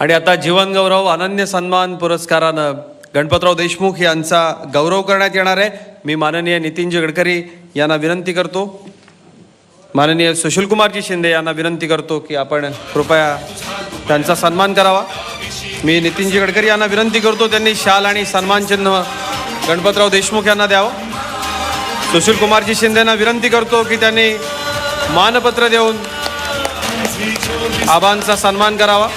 आणि आता जीवनगौरव अनन्य सन्मान पुरस्कारानं गणपतराव देशमुख यांचा गौरव करण्यात येणार आहे. मी माननीय नितीनजी गडकरी यांना विनंती करतो. माननीय सुशीलकुमारजी शिंदे यांना विनंती करतो की आपण कृपया त्यांचा सन्मान करावा. मी नितीनजी गडकरी यांना विनंती करतो त्यांनी शाल आणि सन्मानचिन्ह गणपतराव देशमुख यांना द्यावं. सुशीलकुमारजी शिंदेना विनंती करतो की त्यांनी मानपत्र देऊन आबांचा सन्मान करावा.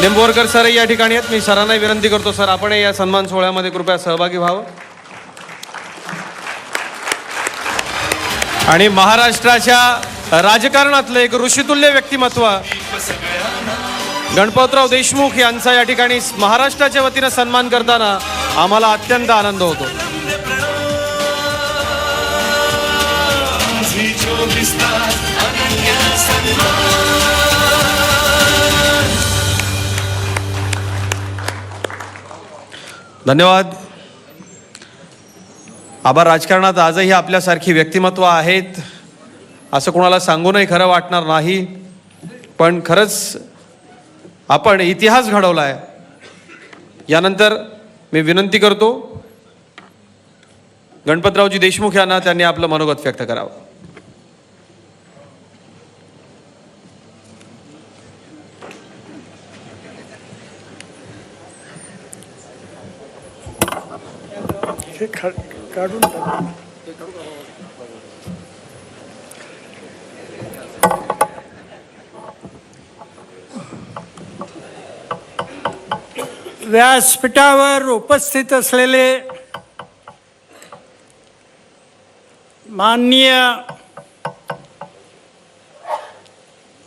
लिंबोरकर सर या ठिकाणी आहेत मी सरांना विनंती करतो सर आपण या सन्मान सोहळ्यामध्ये कृपया सहभागी व्हावं आणि महाराष्ट्राच्या राजकारणातलं एक ऋषितुल्य व्यक्तिमत्व गणपतराव देशमुख यांचा या ठिकाणी महाराष्ट्राच्या वतीनं सन्मान करताना आम्हाला अत्यंत आनंद होतो चोवीस तास धन्यवाद. आबा राजकारणात आजही आपल्यासारखी व्यक्तिमत्व आहेत असं कोणाला सांगूनही खरं वाटणार नाही. पण खरंच आपण इतिहास घडवला आहे यानंतर मी विनंती करतो गणपतरावजी देशमुख यांना त्यांनी आपलं मनोगत व्यक्त करावं. हे खा- काढून व्यासपीठावर उपस्थित असलेले माननीय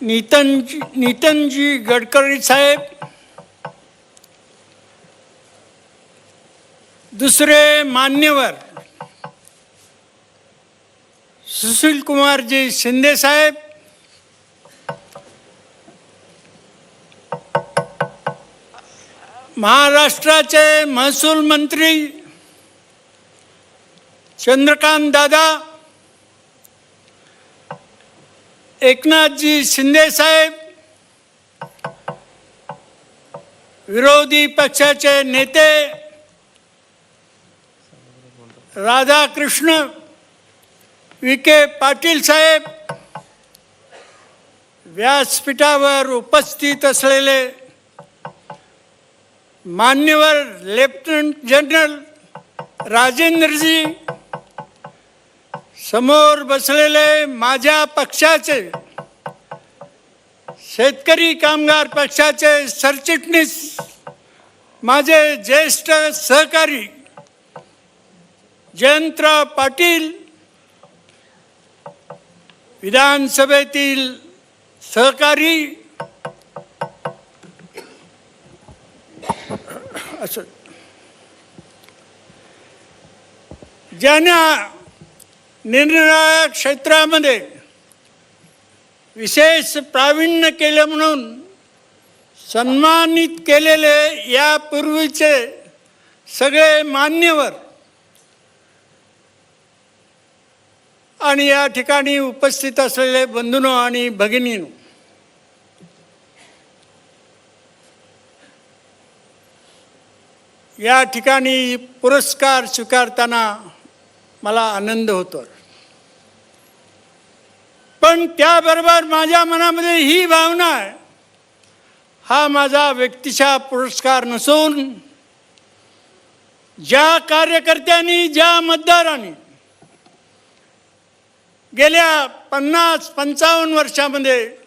नितनजी नितनजी गडकरी साहेब दुसरे मान्यवर सुशील कुमारजी शिंदे साहेब महाराष्ट्राचे महसूल मंत्री चंद्रकांत दादा एकनाथजी शिंदे साहेब विरोधी पक्षाचे नेते राधाकृष्ण विखे पाटील साहेब व्यासपीठावर उपस्थित असलेले मान्यवर लेफ्टनंट जनरल राजेंद्रजी समोर बसलेले माझ्या पक्षाचे शेतकरी कामगार पक्षाचे सरचिटणीस माझे ज्येष्ठ सहकारी जयंतराव पाटील विधानसभेतील सहकारी असं. ज्यांना निरनिराळ्या क्षेत्रामध्ये विशेष प्रावीण्य केलं म्हणून सन्मानित केलेले यापूर्वीचे सगळे मान्यवर आणि या ठिकाणी उपस्थित असलेले बंधूनो आणि भगिनीनो या ठिकाणी पुरस्कार स्वीकारताना मला आनंद होतो. पण त्याबरोबर माझ्या मनामध्ये ही भावना आहे हा माझा व्यक्तिशा पुरस्कार नसून ज्या कार्यकर्त्यांनी ज्या मतदारांनी गेल्या पन्नास पंचावन्न वर्षामध्ये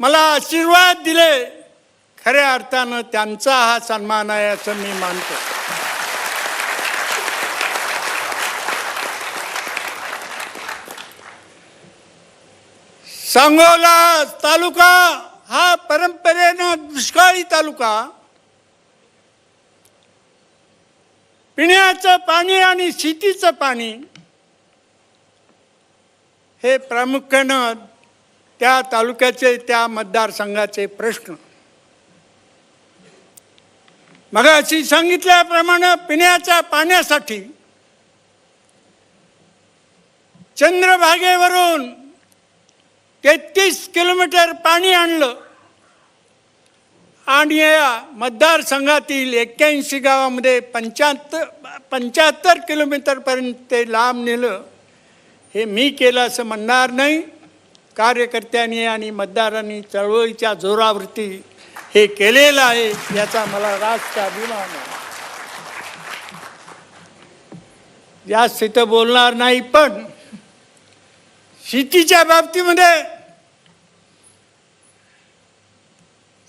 मला आशीर्वाद दिले. खऱ्या अर्थानं त्यांचा हा सन्मान आहे असं मी मानतो. सांगोला तालुका हा परंपरेनं दुष्काळी तालुका. पिण्याचं पाणी आणि शेतीचं पाणी हे प्रामुख्यानं त्या तालुक्याचे त्या मतदारसंघाचे प्रश्न. मग अशी सांगितल्याप्रमाणे पिण्याच्या पाण्यासाठी चंद्रभागेवरून तेहतीस किलोमीटर पाणी आणलं. आणि या मतदारसंघातील एक्क्याऐंशी गावामध्ये पंच्याहत्तर पंच्याहत्तर किलोमीटरपर्यंत ते लांब नेलं. हे मी केलं असं म्हणणार नाही. कार्यकर्त्यांनी आणि मतदारांनी चळवळीच्या जोरावरती हे केलेलं आहे याचा मला राजचा अभिमान आहे. जास्त तिथं बोलणार नाही पण शेतीच्या बाबतीमध्ये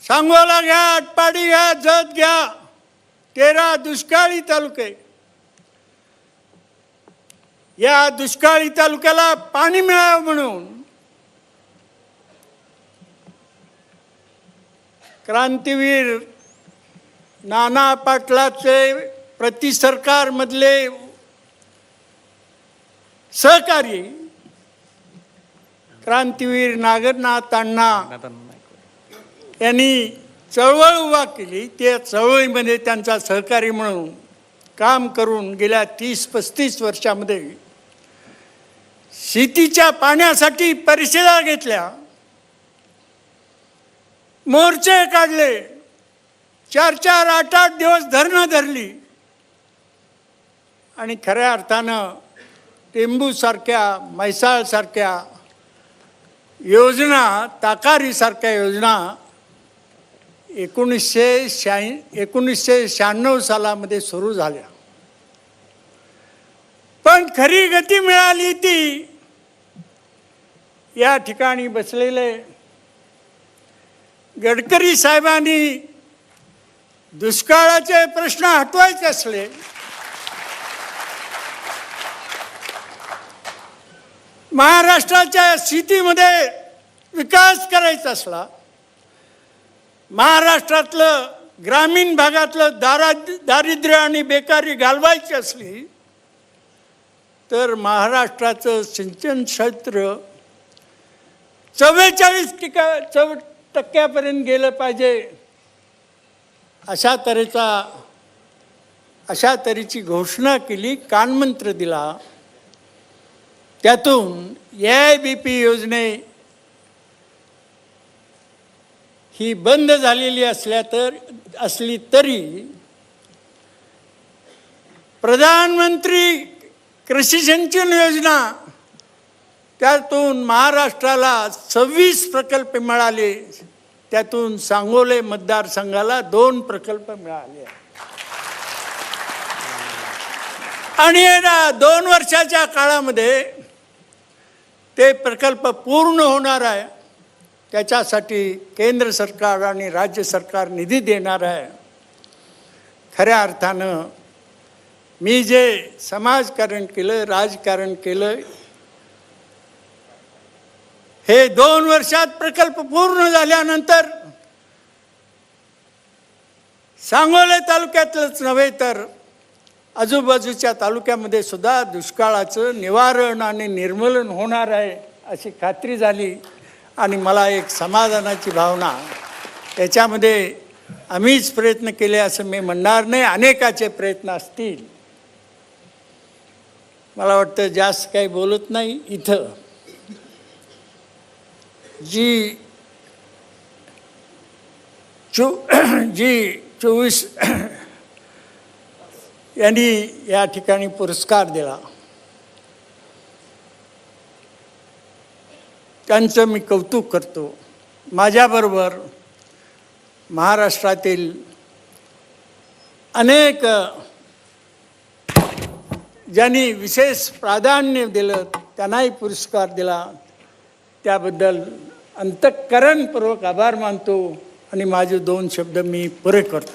सांगोला घ्या आटपाडी घ्या जत घ्या तेरा दुष्काळी तालुके. या दुष्काळी तालुक्याला पाणी मिळावं म्हणून क्रांतीवीर नाना पाटलाचे प्रति सरकारमधले सहकारी क्रांतीवीर नागरनाथ अण्णा यांनी चळवळ उभा केली. त्या चळवळीमध्ये त्यांचा सहकारी म्हणून काम करून गेल्या तीस पस्तीस वर्षामध्ये शेतीच्या पाण्यासाठी परिषदा घेतल्या. मोर्चे काढले. चार चार आठ आठ दिवस धरणं धरली. आणि खऱ्या अर्थानं टेंबूसारख्या म्हैसाळसारख्या योजना ताकारीसारख्या योजना एकोणीसशे शहा एकोणीसशे शहाण्णव सालामध्ये सुरू झाल्या. पण खरी गती मिळाली ती या ठिकाणी बसलेले गडकरी साहेबांनी दुष्काळाचे प्रश्न हटवायचे असले महाराष्ट्राच्या स्थितीमध्ये विकास करायचा असला महाराष्ट्रातलं ग्रामीण भागातलं दारा दारिद्र्य आणि बेकारी घालवायची असली तर महाराष्ट्राचं सिंचन क्षेत्र चव्वेचाळीस टिका चव टक्क्यापर्यंत गेलं पाहिजे. अशा तऱ्हेचा अशा तऱ्हेची घोषणा केली कानमंत्र दिला. त्यातून ए आय बी पी योजने ही बंद झालेली असल्या तर असली तरी प्रधानमंत्री कृषी सिंचन योजना त्यातून महाराष्ट्राला सव्वीस प्रकल्प मिळाले. त्यातून सांगोले मतदारसंघाला दोन प्रकल्प मिळाले. आणि ना दोन वर्षाच्या काळामध्ये ते प्रकल्प पूर्ण होणार आहे. त्याच्यासाठी केंद्र सरकार आणि राज्य सरकार निधी देणार आहे. खऱ्या अर्थानं मी जे समाजकारण केलं राजकारण केलं हे दोन वर्षात प्रकल्प पूर्ण झाल्यानंतर सांगोले तालुक्यातलंच नव्हे तर आजूबाजूच्या तालुक्यामध्ये सुद्धा दुष्काळाचं निवारण आणि निर्मूलन होणार आहे अशी खात्री झाली. आणि मला एक समाधानाची भावना याच्यामध्ये आम्हीच प्रयत्न केले असं मी म्हणणार नाही. अनेकाचे प्रयत्न असतील. मला वाटतं जास्त काही बोलत नाही. इथं जी चो जी चोवीस यांनी या ठिकाणी पुरस्कार दिला. त्यांचं मी कौतुक करतो. माझ्याबरोबर महाराष्ट्रातील अनेक ज्यांनी विशेष प्राधान्य दिलं त्यांनाही पुरस्कार दिला. त्याबद्दल अंतःकरणपूर्वक आभार मानतो आणि माझे दोन शब्द मी पुरे करतो.